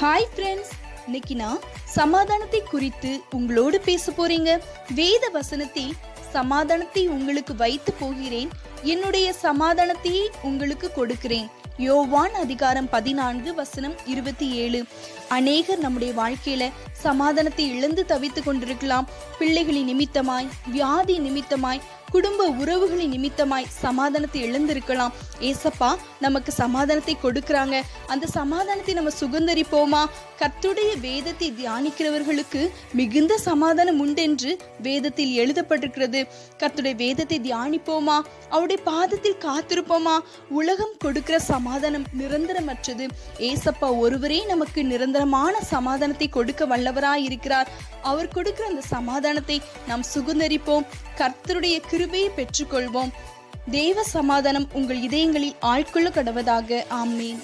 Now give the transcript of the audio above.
Hi friends இன்னைக்கு நான் சமாதானத்தை குறித்து உங்களோடு பேச போறீங்க. வேத வசனத்தில் சமாதானத்தை உங்களுக்கு வைத்து போகிறேன். என்னுடைய சமாதானத்தையே உங்களுக்கு கொடுக்கிறேன். யோவான் அதிகாரம் பதினான்கு வசனம் இருபத்தி ஏழு. அநேகர் நம்முடைய வாழ்க்கையில சமாதானத்தை இழந்து தவித்து கொண்டிருக்கலாம். பிள்ளைகளின் நிமித்தமாய் வியாதி நிமித்தமாய் குடும்ப உறவுகளின் நிமித்தமாய் சமாதானத்தை இழந்திருக்கலாம். ஏசப்பா நமக்கு சமாதானத்தை கொடுக்கறாங்க. அந்த சமாதானத்தை நம்ம சுகந்தரிப்போமா கர்த்துடைய வேதத்தை தியானிக்கிறவர்களுக்கு மிகுந்த சமாதானம் உண்டென்று வேதத்தில் எழுதப்பட்டிருக்கிறது. கர்த்துடைய வேதத்தை தியானிப்போமா? அவருடைய பாதத்தில் காத்திருப்போமா? உலகம் கொடுக்கிற சமாதானம் நிரந்தரமற்றது. ஏசப்பா ஒருவரே நமக்கு நிரந்தரமான சமாதானத்தை கொடுக்க வல்லவராய் இருக்கிறார் அவர் கொடுக்கிற அந்த சமாதானத்தை நாம் சுகந்தரிப்போம் கர்த்தருடைய கிருபையை பெற்றுக்கொள்வோம். தேவ சமாதானம் உங்கள் இதயங்களில் ஆட்கொள்ள கடவதாக. ஆமேன்.